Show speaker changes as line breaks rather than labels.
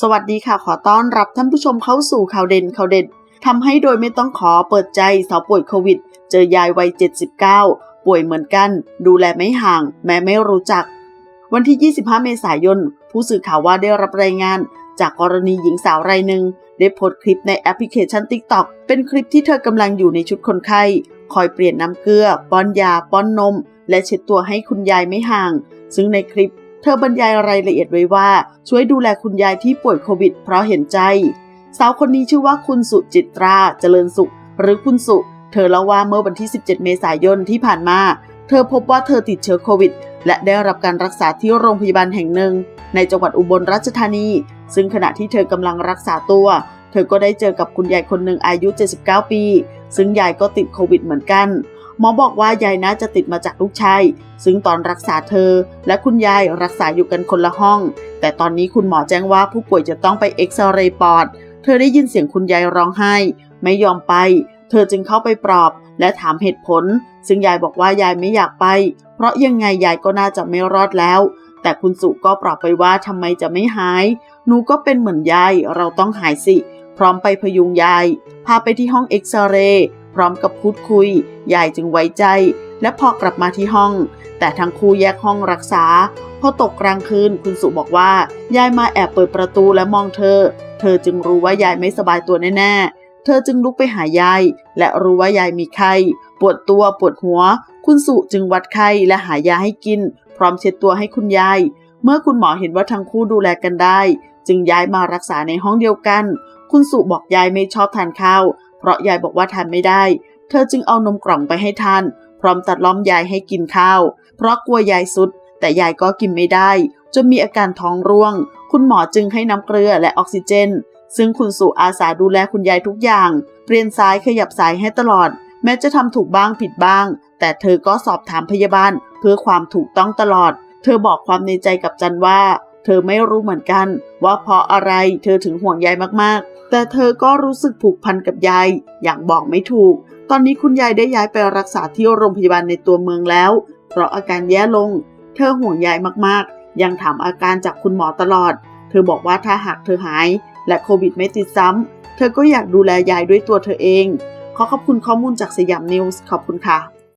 สวัสดีค่ะขอต้อนรับท่านผู้ชมเข้าสู่ข่าวเด่นข่าวเด็ดทำให้โดยไม่ต้องขอเปิดใจสาวป่วยโควิด เจอยายวัย 79 ป่วยเหมือนกัน ดูแลไม่ห่าง แม้ไม่รู้จัก วันที่ 25 เมษายน ผู้สื่อข่าวว่าได้รับรายงาน จากกรณีหญิงสาวรายหนึ่งได้โพสต์คลิปในแอปพลิเคชัน TikTok เป็นคลิปที่เธอกำลังอยู่ในชุดคนไข้ คอยเปลี่ยนน้ำเกลือ ป้อนยา ป้อนนม และเช็ดตัวให้คุณยายไม่ห่าง ซึ่งในคลิป เธอบรรยายรายละเอียดไว้ว่าช่วยดูแลคุณยายที่ป่วยโควิด เพราะเห็นใจ สาวคนนี้ชื่อว่าคุณสุจิตราเจริญสุข หรือคุณสุ เธอเล่าว่าเมื่อวันที่ 17 เมษายนที่ผ่านมา เธอพบว่าเธอติดเชื้อโควิด และได้รับการรักษาที่โรงพยาบาลแห่งหนึ่ง ในจังหวัดอุบลราชธานี ซึ่งขณะที่เธอกำลังรักษาตัว เธอก็ได้เจอกับคุณยายคนหนึ่งอายุ 79 ปี ซึ่งยายก็ติดโควิดเหมือนกัน หมอบอกว่ายายน่าจะติดมาจากลูกชาย ซึ่งตอนรักษาเธอ และคุณยายรักษาอยู่กันคนละห้อง แต่ตอนนี้คุณหมอแจ้งว่าผู้ป่วยจะต้องไปเอ็กซเรย์ปอด เธอได้ยินเสียงคุณยายร้องไห้ ไม่ยอมไป เธอจึงเข้าไปปลอบ และถามเหตุผล ซึ่งยายบอกว่ายายไม่อยากไป เพราะยังไงยายก็น่าจะไม่รอดแล้ว แต่คุณสุก็ปลอบไปว่าทำไมจะไม่หาย หนูก็เป็นเหมือนยาย เราต้องหายสิ พร้อมไปพยุงยาย พาไปที่ห้องเอ็กซเรย์ พร้อมกับพูดคุย ยายจึงไว้ใจ และพอกลับมาที่ห้อง แต่ทั้งคู่แยกห้องรักษา พอตกกลางคืนคุณสุบอกว่า ยายมาแอบเปิดประตูและมองเธอ เธอจึงรู้ว่ายายไม่สบายตัวแน่ๆ เธอจึงลุกไปหายาย และรู้ว่ายายมีไข้ ปวดตัวปวดหัว คุณสุจึงวัดไข้และหายาให้กิน พร้อมเช็ดตัวให้คุณยาย เมื่อคุณหมอเห็นว่าทั้งคู่ดูแลกันได้ จึงย้ายมารักษาในห้องเดียวกัน คุณสุบอกยายไม่ชอบทานข้าว ราะยายบอกว่าทานไม่ได้ เธอจึงเอานมกล่องไปให้ท่าน พร้อมตัดล้อมยายให้กินข้าว เพราะกลัวยายสุด แต่ยายก็กินไม่ได้ จนมีอาการท้องร่วง คุณหมอจึงให้น้ำเกลือและออกซิเจน ซึ่งคุณสุอาสาดูแลคุณยายทุกอย่าง เปลี่ยนซ้ายขยับซ้ายให้ตลอด แม้จะทำถูกบ้างผิดบ้าง แต่เธอก็สอบถามพยาบาล เพื่อความถูกต้องตลอด เธอบอกความในใจกับจันว่า เธอไม่รู้เหมือนกัน ว่าเพราะอะไรเธอถึงห่วงยายมากๆ แต่เธอก็รู้สึกผูกพันกับยาย อย่างบอกไม่ถูก ตอนนี้คุณยายได้ย้ายไปรักษาที่โรงพยาบาลในตัวเมืองแล้ว เพราะอาการแย่ลง เธอห่วงยายมากๆ ยังถามอาการจากคุณหมอตลอด เธอบอกว่าถ้าหากเธอหาย และโควิดไม่ติดซ้ำ เธอก็อยากดูแลยายด้วยตัวเธอเอง ขอขอบคุณข้อมูลจากสยามนิวส์ขอบคุณค่ะ